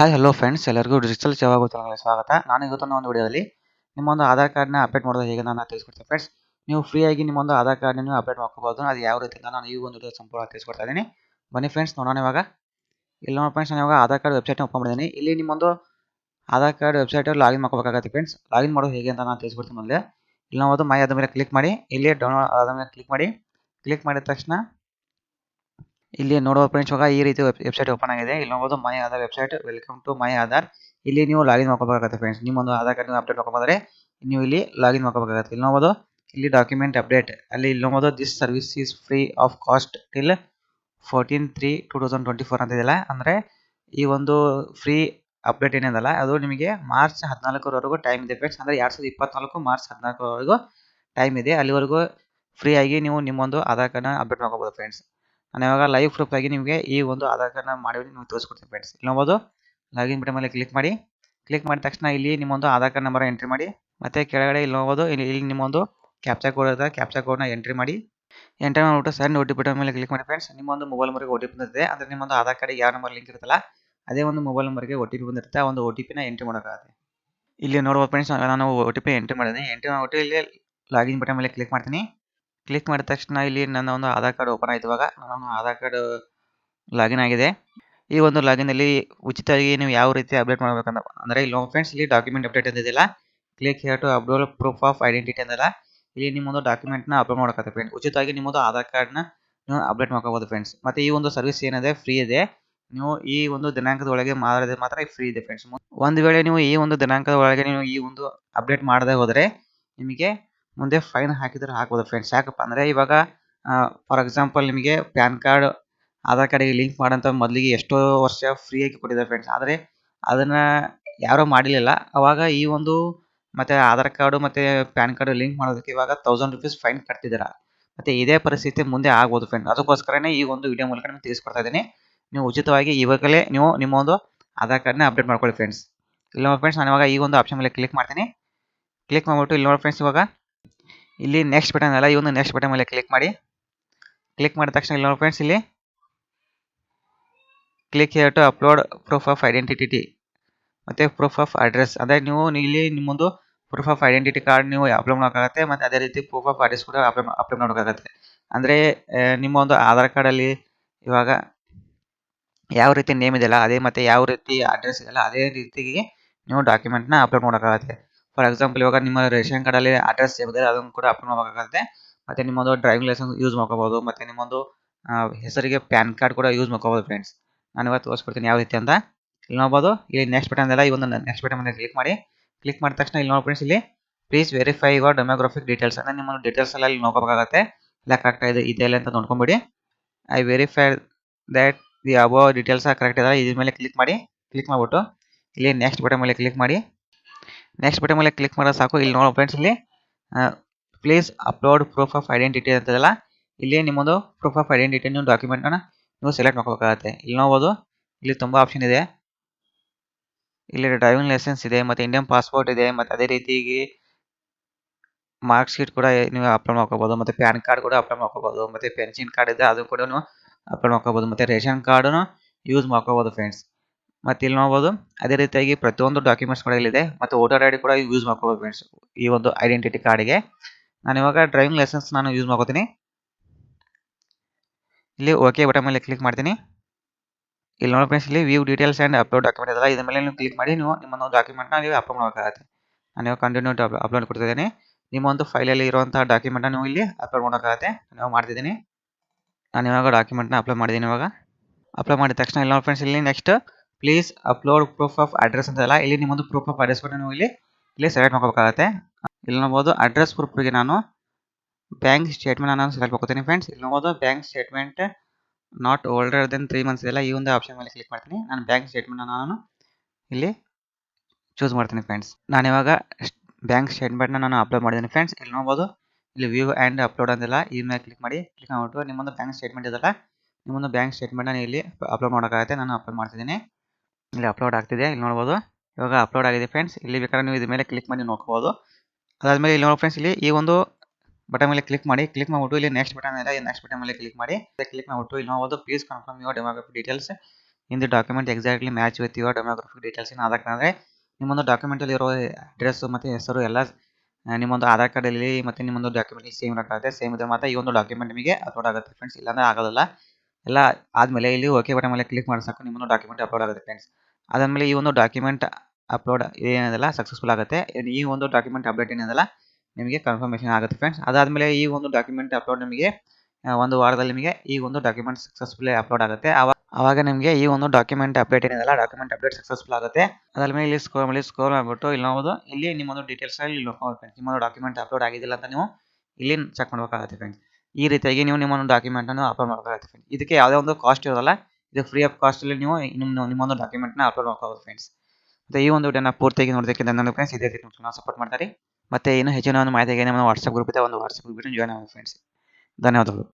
Hi hello friends ಎಲ್ಲರಿಗೂ digital Seva ಚಾನಲ್ಗೆ ಸ್ವಾಗತ. ನಾನು ಇವತ್ತಿನ ಒಂದು ವಿಡಿಯೋದಲ್ಲಿ ನಿಮ್ಮೊಂದು ಆಧಾರ್ ಕಾರ್ಡ್ನ ಅಪ್ಡೇಟ್ ಮಾಡೋದು ಹೇಗೆ ನಾನು ತಿಳಿಸ್ಕೊಡ್ತೀನಿ ಫ್ರೆಂಡ್ಸ್ ನೀವು ಫ್ರೀಯಾಗಿ ನಿಮ್ಮ ಒಂದು ಆಧಾರ್ ಕಾರ್ಡ್ನ ನೀವು ಅಪ್ಡೇಟ್ ಮಾಡ್ಕೋಬೋದು. ಅದು ಯಾವ ರೀತಿ ನಾನು ಈ ಒಂದು ವಿಡಿಯೋ ಸಂಪೂರ್ಣ ತಿಳಿಸ್ಕೊಡ್ತಾ ಇದ್ದೀನಿ. ಬನ್ನಿ ಫ್ರೆಂಡ್ಸ್ ನೋಡೋಣ ಇವಾಗ. ಇಲ್ಲಿ ನೋಡಿ ಫ್ರೆಂಡ್ಸ್ ನಾನು ಇವಾಗ ಆಧಾರ್ ಕಾರ್ಡ್ ವೆಬ್ಸೈಟ್ನ ಓಪನ್ ಮಾಡಿದ್ದೀನಿ. ಇಲ್ಲಿ ನಿಮ್ಮೊಂದು ಆಧಾರ್ ಕಾರ್ಡ್ ವೆಬ್ಸೈಟ್ ಲಾಗಿನ್ ಮಾಡ್ಕೋಬೇಕಾಗತ್ತೆ ಫ್ರೆಂಡ್ಸ್ ಲಾಗಿನ್ ಮಾಡೋದು ಹೇಗೆ ಅಂತ ನಾನು ತಿಳಿಸ್ಕೊಡ್ತೀನಿ ಮೊದಲೇ. ಇಲ್ಲಿ ನಾವು ಮೈ ಅದ ಮೇಲೆ ಕ್ಲಿಕ್ ಮಾಡಿ. ಇಲ್ಲಿ ಡೌನ್ಲೋಡ್ ಆದ ಮೇಲೆ ಕ್ಲಿಕ್ ಮಾಡಿ. ಕ್ಲಿಕ್ ಮಾಡಿದ ತಕ್ಷಣ ಇಲ್ಲಿ ನೋಡುವ ಫ್ರೆಂಡ್ಸ್ ಇವಾಗ ಈ ರೀತಿ ವೆಬ್ಸೈಟ್ ಓಪನ್ ಆಗಿದೆ. ಇಲ್ಲಿ ನೋಡಬಹುದು my Aadhaar website welcome to my Aadhaar ಇಲ್ಲಿ ನೀವು ಲಾಗಿನ್ ಮಾಡ್ಕೋಬೇಕಾಗುತ್ತೆ ಫ್ರೆಂಡ್ಸ್ ನಿಮ್ಮೊಂದು ಆಧಾರ್ ಕಾರ್ಡ್ ಅಪ್ಡೇಟ್ ಮಾಡ್ಕೊಂಡ್ರೆ ನೀವು ಇಲ್ಲಿ ಲಾಗಿನ್ ಮಾಡ್ಕೋಬೇಕಾಗುತ್ತೆ. ಇಲ್ಲಿ ನೋಡಬಹುದು ಇಲ್ಲಿ ಡಾಕ್ಯುಮೆಂಟ್ ಅಪ್ಡೇಟ್ ಅಲ್ಲಿ ಇಲ್ಲಿ ನೋಡಬಹುದು this service is free of cost till fourteen three two thousand twenty four ಅಂತ ಇದೆಯಲ್ಲ? ಅಂದರೆ ಈ ಒಂದು ಫ್ರೀ ಅಪ್ಡೇಟ್ ಏನಿದೆಲ್ಲ ಅದು ನಿಮಗೆ ಮಾರ್ಚ್ ಹದಿನಾಲ್ಕರವರೆಗೂ ಟೈಮ್ ಇದೆ ಫ್ರೆಂಡ್ಸ್ ಅಂದರೆ ಎರಡು ಸಾವಿರದ ಇಪ್ಪತ್ನಾಲ್ಕು ಮಾರ್ಚ್ ಹದಿನಾಲ್ಕರವರೆಗೂ ಟೈಮ್ ಇದೆ. ಅಲ್ಲಿವರೆಗೂ ಫ್ರೀ ಆಗಿ ನೀವು ನಿಮ್ಮೊಂದು ಆಧಾರ್ ಕಾರ್ಡ್ನ ಅಪ್ಡೇಟ್ ಮಾಡ್ಕೋಬೋದು ಫ್ರೆಂಡ್ಸ್ ನಾನು ಇವಾಗ ಲೈವ್ ಪ್ರೂಫ್ ಆಗಿ ನಿಮಗೆ ಈ ಒಂದು ಆಧಾರ್ ಕಾರ್ಡ್ನ ಮಾಡಿ ನಿಮಗೆ ತೋರಿಸ್ಕೊಡ್ತೀನಿ ಫ್ರೆಂಡ್ಸ್ ಇಲ್ಲಿ ನೋಡ್ಬೋದು ಲಾಗಿನ್ ಬಟನ್ ಮೇಲೆ ಕ್ಲಿಕ್ ಮಾಡಿ. ಕ್ಲಿಕ್ ಮಾಡಿದ ತಕ್ಷಣ ಇಲ್ಲಿ ನಿಮ್ಮೊಂದು ಆಧಾರ್ ಕಾರ್ಡ್ ನಂಬರ್ ಎಂಟ್ರಿ ಮಾಡಿ. ಮತ್ತೆ ಕೆಳಗಡೆ ಇಲ್ಲಿ ನೋಡ್ಬೋದು, ಇಲ್ಲಿ ಇಲ್ಲಿ ನಿಮ್ಮೊಂದು ಕ್ಯಾಪ್ಚಾ ಕೋಡ್ ಇರುತ್ತೆ. ಕ್ಯಾಪ್ಚಾ ಕೋಡ್ನ ಎಂಟ್ರಿ ಮಾಡಿ. ಎಂಟ್ರಿ ಮಾಡಿಬಿಟ್ಟು ಸೆಂಡ್ ಒ ಟಿ ಪಿ ಮೇಲೆ ಕ್ಲಿಕ್ ಮಾಡಿ ಫ್ರೆಂಡ್ಸ್ ನಿಮ್ಮೊಂದು ಮೊಬೈಲ್ ನಂಬರ್ಗೆ ಒ ಟಿ ಪಿ ಬಂದಿದೆ ಅಂದರೆ ನಿಮ್ಮೊಂದು ಆಧಾರ್ ಕಾರ್ಡ್ ಯಾವ ನಂಬರ್ ಲಿಂಕ್ ಇರುತ್ತಲ್ಲ, ಅದೇ ಒಂದು ಮೊಬೈಲ್ ನಂಬರ್ಗೆ ಒ ಟಿ ಪಿ ಬಂದಿರುತ್ತೆ. ಆ ಒಂದು ಒ ಟಿ ಪಿನ ಎಂಟ್ರಿ ಮಾಡೋಕ್ಕಾಗುತ್ತೆ. ಇಲ್ಲಿ ನೋಡ್ಬೋದು ಫ್ರೆಂಡ್ಸ್ ನಾನು ಒ ಟಿ ಪಿ ಎಂಟ್ರಿ ಮಾಡಿದ್ದೀನಿ. ಎಂಟ್ರಿ ಮಾಡಿಬಿಟ್ಟು ಇಲ್ಲಿ ಲಾಗಿನ್ ಬಟನ್ ಮೇಲೆ ಕ್ಲಿಕ್ ಮಾಡ್ತೀನಿ. ಕ್ಲಿಕ್ ಮಾಡಿದ ತಕ್ಷಣ ಇಲ್ಲಿ ನನ್ನ ಒಂದು ಆಧಾರ್ ಕಾರ್ಡ್ ಓಪನ್ ಆಯ್ತು. ಇವಾಗ ನಾನು ಆಧಾರ್ ಕಾರ್ಡ್ ಲಾಗಿನ್ ಆಗಿದೆ. ಈ ಒಂದು ಲಾಗಿನಲ್ಲಿ ಉಚಿತವಾಗಿ ನೀವು ಯಾವ ರೀತಿ ಅಪ್ಡೇಟ್ ಮಾಡಬೇಕಂತ ಅಂದರೆ ಇಲ್ಲಿ ಫ್ರೆಂಡ್ಸ್ ಇಲ್ಲಿ document update ಅಂತಿದೆಯಲ್ಲ click here to upload proof of identity ಅಂದಲ್ಲ, ಇಲ್ಲಿ ನಿಮ್ಮೊಂದು ಡಾಕ್ಯುಮೆಂಟ್ನ ಅಪ್ಲೋಡ್ ಮಾಡೋಕತ್ತೆ ಫ್ರೆಂಡ್ಸ್ ಉಚಿತವಾಗಿ ನಿಮ್ಮದು ಆಧಾರ್ ಕಾರ್ಡ್ನ ನೀವು ಅಪ್ಡೇಟ್ ಮಾಡ್ಕೋಬೋದು ಫ್ರೆಂಡ್ಸ್ ಮತ್ತು ಈ ಒಂದು ಸರ್ವಿಸ್ ಏನಿದೆ ಫ್ರೀ ಇದೆ. ನೀವು ಈ ಒಂದು ದಿನಾಂಕದ ಒಳಗೆ ಮಾಡಿದ್ರೆ ಮಾತ್ರ ಫ್ರೀ ಇದೆ ಫ್ರೆಂಡ್ಸ್ ಒಂದು ವೇಳೆ ನೀವು ಈ ಒಂದು ದಿನಾಂಕದ ಒಳಗೆ ನೀವು ಈ ಒಂದು ಅಪ್ಡೇಟ್ ಮಾಡದೆ ಹೋದರೆ ನಿಮಗೆ ಮುಂದೆ ಫೈನ್ ಹಾಕಿದ್ರೆ ಹಾಕ್ಬೋದು ಫ್ರೆಂಡ್ಸ್ ಯಾಕಪ್ಪ ಅಂದರೆ ಇವಾಗ ಫಾರ್ ಎಕ್ಸಾಂಪಲ್ ನಿಮಗೆ ಪ್ಯಾನ್ ಕಾರ್ಡ್ ಆಧಾರ್ ಕಾರ್ಡಿಗೆ ಲಿಂಕ್ ಮಾಡೋಂಥ ಮೊದಲಿಗೆ ಎಷ್ಟೋ ವರ್ಷ ಫ್ರೀಯಾಗಿ ಕೊಟ್ಟಿದ್ದಾರೆ ಫ್ರೆಂಡ್ಸ್ ಆದರೆ ಅದನ್ನು ಯಾರೋ ಮಾಡಿರಲಿಲ್ಲ. ಅವಾಗ ಈ ಒಂದು ಮತ್ತು ಆಧಾರ್ ಕಾರ್ಡು ಮತ್ತು ಪ್ಯಾನ್ ಕಾರ್ಡ್ ಲಿಂಕ್ ಮಾಡೋದಕ್ಕೆ ಇವಾಗ ತೌಸಂಡ್ ರುಪೀಸ್ ಫೈನ್ ಕಟ್ತಿದ್ದೀರಾ. ಮತ್ತು ಇದೇ ಪರಿಸ್ಥಿತಿ ಮುಂದೆ ಆಗ್ಬೋದು ಫ್ರೆಂಡ್ ಅದಕ್ಕೋಸ್ಕರನೇ ಈ ಒಂದು ವಿಡಿಯೋ ಮೂಲಕ ನಾನು ತಿಳಿಸ್ಕೊಡ್ತಾ ಇದ್ದೀನಿ. ನೀವು ಉಚಿತವಾಗಿ ಇವಾಗಲೇ ನೀವು ನಿಮ್ಮ ಒಂದು ಆಧಾರ್ ಕಾರ್ಡ್ನ ಅಪ್ಡೇಟ್ ಮಾಡ್ಕೊಳ್ಳಿ ಫ್ರೆಂಡ್ಸ್ ಇಲ್ಲ ಫ್ರೆಂಡ್ಸ್ ನಾನು ಇವಾಗ ಈ ಒಂದು ಆಪ್ಷನ್ ಮೇಲೆ ಕ್ಲಿಕ್ ಮಾಡ್ತೀನಿ. ಕ್ಲಿಕ್ ಮಾಡಿಬಿಟ್ಟು ಇಲ್ಲಿ ನೋಡಿ ಫ್ರೆಂಡ್ಸ್ ಇವಾಗ ಇಲ್ಲಿ ನೆಕ್ಸ್ಟ್ ಬಟನ್ ಅಲ್ಲ ಈ ಒಂದು ನೆಕ್ಸ್ಟ್ ಬಟನ್ ಮೇಲೆ ಕ್ಲಿಕ್ ಮಾಡಿ. ಕ್ಲಿಕ್ ಮಾಡಿದ ತಕ್ಷಣ ಇಲ್ಲಿ ಫ್ರೆಂಡ್ಸ್ ಇಲ್ಲಿ click here to upload proof of identity ಮತ್ತು ಪ್ರೂಫ್ ಆಫ್ ಅಡ್ರೆಸ್ ಅಂದರೆ ನೀವು ಇಲ್ಲಿ ನಿಮ್ಮೊಂದು ಪ್ರೂಫ್ ಆಫ್ ಐಡೆಂಟಿಟಿ ಕಾರ್ಡ್ ನೀವು ಅಪ್ಲೋಡ್ ಮಾಡೋಕ್ಕಾಗತ್ತೆ ಮತ್ತು ಅದೇ ರೀತಿ ಪ್ರೂಫ್ ಆಫ್ ಅಡ್ರೆಸ್ ಕೂಡ ಅಪ್ಲೋಡ್ ಅಪ್ಲೋಡ್ ಮಾಡೋಕ್ಕಾಗತ್ತೆ ಅಂದರೆ ನಿಮ್ಮ ಒಂದು ಆಧಾರ್ ಕಾರ್ಡಲ್ಲಿ ಇವಾಗ ಯಾವ ರೀತಿ ನೇಮ್ ಇದೆಯಲ್ಲ, ಅದೇ ಮತ್ತು ಯಾವ ರೀತಿ ಅಡ್ರೆಸ್ ಇದೆಯಲ್ಲ, ಅದೇ ರೀತಿಗೆ ನೀವು ಡಾಕ್ಯುಮೆಂಟ್ನ ಅಪ್ಲೋಡ್ ಮಾಡೋಕ್ಕಾಗತ್ತೆ ಫಾರ್ ಎಕ್ಸಾಂಪಲ್ ಇವಾಗ ನಿಮ್ಮ ರೇಷನ್ ಕಾರ್ಡಲ್ಲಿ ಅಡ್ರೆಸ್ ಇದೆ ಅದನ್ನು ಕೂಡ ಅಪ್ಲೋಡ್ ಮಾಡಬೇಕಾಗುತ್ತೆ. ಮತ್ತು ನಿಮ್ಮೊಂದು ಡ್ರೈವಿಂಗ್ ಲೈಸೆನ್ಸ್ ಯೂಸ್ ಮಾಡ್ಕೋಬೋದು. ಮತ್ತು ನಿಮ್ಮೊಂದು ಹೆಸರಿಗೆ ಪ್ಯಾನ್ ಕಾರ್ಡ್ ಕೂಡ ಯೂಸ್ ಮಾಡ್ಕೋಬೋದು ಫ್ರೆಂಡ್ಸ್ ನಾನು ಇವತ್ತು ತೋರಿಸ್ಬಿಡ್ತೀನಿ ಯಾವ ರೀತಿ ಅಂತ. ಇಲ್ಲಿ ನೋಡ್ಬೋದು. ಇಲ್ಲಿ ನೆಕ್ಸ್ಟ್ ಬಟನ್ ಎಲ್ಲ ಈ ಒಂದು ನೆಕ್ಸ್ಟ್ ಬಟನ್ ಮೇಲೆ ಕ್ಲಿಕ್ ಮಾಡಿ. ಕ್ಲಿಕ್ ಮಾಡಿದ ತಕ್ಷಣ ಇಲ್ಲಿ ನೋಡಿ ಫ್ರೆಂಡ್ಸ್ ಇಲ್ಲಿ please verify your demographic details ಅಂದರೆ ನಿಮ್ಮ ಡೀಟೇಲ್ಸ್ ಎಲ್ಲ ಇಲ್ಲಿ ನೋಡ್ಕೋಬೇಕಾಗತ್ತೆ. ಎಲ್ಲ ಕರೆಕ್ಟ್ ಇದೆ ಇಲ್ಲ ಅಂತ ನೋಡ್ಕೊಂಬಿಡಿ. I verify that the above details correct ಇದೆ ಇದ್ರ ಮೇಲೆ ಕ್ಲಿಕ್ ಮಾಡಿ. ಕ್ಲಿಕ್ ಮಾಡಿಬಿಟ್ಟು ಇಲ್ಲಿ ನೆಕ್ಸ್ಟ್ ಬಟನ್ ಮೇಲೆ ಕ್ಲಿಕ್ ಮಾಡಿ. ನೆಕ್ಸ್ಟ್ ಬಟನ್ ಮೇಲೆ ಕ್ಲಿಕ್ ಮಾಡೋದು ಸಾಕು. ಇಲ್ಲಿ ನೋಡೋ ಫ್ರೆಂಡ್ಸ್ ಇಲ್ಲಿ please upload proof of identity ಅಂತದಲ್ಲ. ಇಲ್ಲಿ ನಿಮ್ಮದು ಪ್ರೂಫ್ ಆಫ್ ಐಡೆಂಟಿಟಿ ನೀವು ಡಾಕ್ಯುಮೆಂಟನ್ನು ನೀವು ಸೆಲೆಕ್ಟ್ ಮಾಡ್ಕೋಬೇಕಾಗತ್ತೆ. ಇಲ್ಲಿ ನೋಡ್ಬೋದು, ಇಲ್ಲಿ ತುಂಬ ಆಪ್ಷನ್ ಇದೆ. ಇಲ್ಲಿ ಡ್ರೈವಿಂಗ್ ಲೈಸೆನ್ಸ್ ಇದೆ, ಮತ್ತು ಇಂಡಿಯನ್ ಪಾಸ್ಪೋರ್ಟ್ ಇದೆ, ಮತ್ತು ಅದೇ ರೀತಿಗೆ ಮಾರ್ಕ್ ಶೀಟ್ ಕೂಡ ನೀವು ಅಪ್ಲೋಡ್ ಮಾಡ್ಕೋಬೋದು, ಮತ್ತು ಪ್ಯಾನ್ ಕಾರ್ಡ್ ಕೂಡ ಅಪ್ಲೋಡ್ ಮಾಡ್ಕೋಬೋದು, ಮತ್ತು ಪೆನ್ಷನ್ ಕಾರ್ಡ್ ಇದೆ ಅದು ಕೂಡ ನೀವು ಅಪ್ಲೋಡ್ ಮಾಡ್ಕೋಬೋದು, ಮತ್ತು ರೇಷನ್ ಕಾರ್ಡನ್ನು ಯೂಸ್ ಮಾಡ್ಕೋಬೋದು ಫ್ರೆಂಡ್ಸ್ ಮತ್ತು ಇಲ್ಲಿ ನೋಡಬಹುದು ಅದೇ ರೀತಿಯಾಗಿ ಪ್ರತಿಯೊಂದು ಡಾಕ್ಯುಮೆಂಟ್ಸ್ ಕೂಡ ಇಲ್ಲಿದೆ. ಮತ್ತು ವೋಟರ್ ಐ ಡಿ ಕೂಡ ಯೂಸ್ ಮಾಡ್ಕೋಬೇಕು ಫ್ರೆಂಡ್ಸ್ ಈ ಒಂದು ಐಡೆಂಟಿಟಿ ಕಾರ್ಡಿಗೆ ನಾನು ಇವಾಗ ಡ್ರೈವಿಂಗ್ ಲೈಸೆನ್ಸ್ ನಾನು ಯೂಸ್ ಮಾಡ್ಕೋತೀನಿ. ಇಲ್ಲಿ ಓಕೆ ಬಟನ್ ಮೇಲೆ ಕ್ಲಿಕ್ ಮಾಡ್ತೀನಿ. ಇಲ್ಲಿ ನೋಡಿ ಫ್ರೆಂಡ್ಸ್ ಇಲ್ಲಿ view details and upload document ಇದೆಲ್ಲ ಇದ್ರ ಮೇಲೆ ನೀವು ಕ್ಲಿಕ್ ಮಾಡಿ, ನೀವು ನಿಮ್ಮ ಒಂದು ಡಾಕ್ಯುಮೆಂಟ್ನ ನೀವು ಅಪ್ಲೋಡ್ ಮಾಡೋಕ್ಕಾಗತ್ತೆ ನಾನು ಇವಾಗ ಕಂಟಿನ್ಯೂ ಅಪ್ಲೋಡ್ ಕೊಡ್ತಿದ್ದೀನಿ ನಿಮ್ಮ ಒಂದು ಫೈಲಲ್ಲಿ ಇರುವಂಥ ಡಾಕ್ಯುಮೆಂಟ್ನ ನೀವು ಇಲ್ಲಿ ಅಪ್ಲೋಡ್ ಮಾಡೋಕ್ಕಾಗತ್ತೆ ನಾವು ಮಾಡ್ತಿದ್ದೀನಿ. ನಾನು ಇವಾಗ ಡಾಕ್ಯುಮೆಂಟ್ನ ಅಪ್ಲೋಡ್ ಮಾಡಿದ್ದೀನಿ ಇವಾಗ. ಅಪ್ಲೋಡ್ ಮಾಡಿದ ತಕ್ಷಣ ಇಲ್ಲಿ ನೋಡಿ ಫ್ರೆಂಡ್ಸ್ ಇಲ್ಲಿ next please upload proof of address ಅಂತಲ್ಲ ಇಲ್ಲಿ ನಿಮ್ಮೊಂದು ಪ್ರೂಫ್ ಆಫ್ ಅಡ್ರೆಸ್ ಕೂಡ ನೀವು ಇಲ್ಲಿ ಇಲ್ಲಿ ಸೆಲೆಕ್ಟ್ ಮಾಡ್ಕೋಬೇಕಾಗತ್ತೆ. ಇಲ್ಲಿ ನೋಡ್ಬೋದು ಅಡ್ರೆಸ್ ಪ್ರೂಫ್ಗೆ ನಾನು ಬ್ಯಾಂಕ್ ಸ್ಟೇಟ್ಮೆಂಟ್ ನಾನು ಸೆಲೆಕ್ಟ್ ಮಾಡ್ಕೋತೀನಿ ಫ್ರೆಂಡ್ಸ್ ಇಲ್ಲಿ ನೋಡ್ಬೋದು bank statement not older than three months ಇದೆಲ್ಲ ಈ ಒಂದು ಆಪ್ಷನ್ ಮೇಲೆ ಕ್ಲಿಕ್ ಮಾಡ್ತೀನಿ. ನಾನು ಬ್ಯಾಂಕ್ ಸ್ಟೇಟ್ಮೆಂಟ್ ನಾನು ಇಲ್ಲಿ ಚೂಸ್ ಮಾಡ್ತೀನಿ ಫ್ರೆಂಡ್ಸ್ ನಾನು ಇವಾಗ ಬ್ಯಾಂಕ್ ಸ್ಟೇಟ್ಮೆಂಟ್ನ ನಾನು ಅಪ್ಲೋಡ್ ಮಾಡಿದ್ದೀನಿ ಫ್ರೆಂಡ್ಸ್ ಇಲ್ಲಿ ನೋಡ್ಬೋದು ಇಲ್ಲಿ ವ್ಯೂ ಆ್ಯಂಡ್ ಅಪ್ಲೋಡ್ ಅಂದಿಲ್ಲ ಈ ಮೇಲೆ ಕ್ಲಿಕ್ ಮಾಡಿ ಕ್ಲಿಕ್ ಮಾಡಿಬಿಟ್ಟು ನಿಮ್ಮೊಂದು ಬ್ಯಾಂಕ್ ಸ್ಟೇಟ್ಮೆಂಟ್ ಇದೆಲ್ಲ, ನಿಮ್ಮೊಂದು ಬ್ಯಾಂಕ್ ಸ್ಟೇಟ್ಮೆಂಟ್ನ ಇಲ್ಲಿ ಅಪ್ಲೋಡ್ ಮಾಡೋಕ್ಕಾಗುತ್ತೆ. ನಾನು ಅಪ್ಲೋಡ್ ಮಾಡ್ತಿದ್ದೀನಿ. ಇಲ್ಲಿ ಅಪ್ಲೋಡ್ ಆಗ್ತಿದೆ, ಇಲ್ಲಿ ನೋಡ್ಬೋದು. ಇವಾಗ ಅಪ್ಲೋಡ್ ಆಗಿದೆ ಫ್ರೆಂಡ್ಸ್ ಇಲ್ಲಿ ಬೇಕಾದ್ರೆ ನೀವು ಇದ್ರ ಮೇಲೆ ಕ್ಲಿಕ್ ಮಾಡಿ ನೋಡ್ಕೋಬೋದು. ಅದಾದಮೇಲೆ ಇಲ್ಲಿ ನೋಡಿ ಫ್ರೆಂಡ್ಸ್ ಇಲ್ಲಿ ಈ ಒಂದು ಬಟನ್ ಮೇಲೆ ಕ್ಲಿಕ್ ಮಾಡಿ ಕ್ಲಿಕ್ ಮಾಡಿಬಿಟ್ಟು ಇಲ್ಲಿ ನೆಕ್ಸ್ಟ್ ಬಟನ್ ಇದೆ ನೆಕ್ಸ್ಟ್ ಬಟನ್ ಮೇಲೆ ಕ್ಲಿಕ್ ಮಾಡಿ ಕ್ಲಿಕ್ ಮಾಡಿಬಿಟ್ಟು ಇಲ್ಲಿ ನೋಡ್ಬೋದು. Please confirm your demography details in the document exactly match with your demography details ಏನು ಅಂದರೆ ನಿಮ್ಮೊಂದು ಡಾಕ್ಯುಮೆಂಟಲ್ಲಿ ಇರೋ ಅಡ್ರೆಸ್ಸು ಮತ್ತು ಹೆಸರು ಎಲ್ಲ ನಿಮ್ಮೊಂದು ಆಧಾರ್ ಕಾರ್ಡಲ್ಲಿ ಮತ್ತು ನಿಮ್ಮೊಂದು ಡಾಕ್ಯುಮೆಂಟ್ ಸೇಮ್ ಇರೋಕ್ಕಾಗುತ್ತೆ. ಸೇಮ್ ಇದ್ರೆ ಮಾತ್ರ ಈ ಒಂದು ಡಾಕ್ಯುಮೆಂಟ್ ನಿಮಗೆ ಅಪ್ಲೋಡ್ ಆಗುತ್ತೆ ಫ್ರೆಂಡ್ಸ್ ಇಲ್ಲಾಂದ್ರೆ ಆಗೋದಿಲ್ಲ. ಎಲ್ಲ ಆದಮೇಲೆ ಇಲ್ಲಿ ಓಕೆ ಬಟನ್ ಮೇಲೆ ಕ್ಲಿಕ್ ಮಾಡಿ ಸಾಕು ನಿಮ್ಮೊಂದು ಡಾಕ್ಯುಮೆಂಟ್ ಅಪ್ಲೋಡ್ ಆಗುತ್ತೆ ಫ್ರೆಂಡ್ಸ್ ಅದಾದಮೇಲೆ ಈ ಒಂದು ಡಾಕ್ಯುಮೆಂಟ್ ಅಪ್ಲೋಡ್ ಏನಿದೆಲ್ಲ ಸಕ್ಸಸ್ಫುಲ್ ಆಗುತ್ತೆ. ಈ ಒಂದು ಡಾಕ್ಯುಮೆಂಟ್ ಅಪ್ಡೇಟ್ ಏನಿದೆಲ್ಲ ನಿಮಗೆ ಕನ್ಫರ್ಮೇಷನ್ ಆಗುತ್ತೆ ಫ್ರೆಂಡ್ಸ್ ಅದಾದಮೇಲೆ ಈ ಒಂದು ಡಾಕ್ಯುಮೆಂಟ್ ಅಪ್ಲೋಡ್ ನಿಮಗೆ ಒಂದು ವಾರದಲ್ಲಿ ನಿಮಗೆ ಈ ಒಂದು ಡಾಕ್ಯುಮೆಂಟ್ ಸಕ್ಸಸ್ಫುಲ್ಲಿ ಅಪ್ಲೋಡ್ ಆಗುತ್ತೆ. ಅವಾಗ ಆವಾಗ ನಿಮಗೆ ಈ ಒಂದು ಡಾಕ್ಯುಮೆಂಟ್ ಅಪ್ಡೇಟ್ ಏನಿದೆಲ್ಲ ಡಾಕ್ಯುಮೆಂಟ್ ಅಪ್ಡೇಟ್ ಸಕ್ಸಸ್ಫುಲ್ ಆಗುತ್ತೆ. ಅದಾದ್ಮೇಲೆ ಇಲ್ಲಿ ಸ್ಕೋರ್ ಮಾಡಿ ಸ್ಕೋರ್ ಮಾಡಿಬಿಟ್ಟು ಇಲ್ಲಿ ಇಲ್ಲಿ ನಿಮ್ಮೊಂದು ಡೀಟೇಲ್ಸ್ ಇಲ್ಲಿ ನೋಡ್ಕೊಂಡು ನಿಮ್ಮೊಂದು ಡಾಕ್ಯುಮೆಂಟ್ ಅಪ್ಲೋಡ್ ಆಗಿದ್ದಿಲ್ಲ ಅಂತ ನೀವು ಇಲ್ಲಿ ಚೆಕ್ ಮಾಡಬೇಕಾಗುತ್ತೆ ಫ್ರೆಂಡ್ಸ್ ಈ ರೀತಿಯಾಗಿ ನೀವು ನಿಮ್ಮೊಂದು ಡಾಕ್ಯುಮೆಂಟನ್ನು ಅಪ್ಲೋಡ್ ಮಾಡಬೇಕಾಗುತ್ತೆ ಫ್ರೆಂಡ್ಸ್ ಇದಕ್ಕೆ ಯಾವುದೇ ಒಂದು ಕಾಸ್ಟ್ ಇರೋದಲ್ಲ, ಇದು ಫ್ರೀ ಆಫ್ ಕಾಸ್ಟಲ್ಲಿ ನೀವು ನಿಮ್ಮ ನಿಮ್ಮೊಂದು ಡಾಕ್ಯುಮೆಂಟ್ನ ಅಪ್ಲೋಡ್ ಮಾಡ್ಕೋಬೋದು ಫ್ರೆಂಡ್ಸ್ ಮತ್ತು ಈ ಒಂದು ವಿಡಿಯೋನ ಪೂರ್ತಿಯಾಗಿ ನೋಡೋದಕ್ಕೆ ನನ್ನ ಫ್ರೆಂಡ್ಸ್ ಇದೇ ರೀತಿ ನಾವು ಸಪೋರ್ಟ್ ಮಾಡ್ತಾರೆ. ಮತ್ತು ಇನ್ನೂ ಹೆಚ್ಚಿನ ಒಂದು ಮಾಹಿತಿಗೆ ನಮ್ಮ ವಾಟ್ಸಪ್ ಗ್ರೂಪ್ ಇದೆ. ಒಂದು ವಾಟ್ಸಪ್ ಗ್ರೂಪ್ ಜಾಯ್ನ್ ಆಗಿ ಫ್ರೆಂಡ್ಸ್ ಧನ್ಯವಾದಗಳು.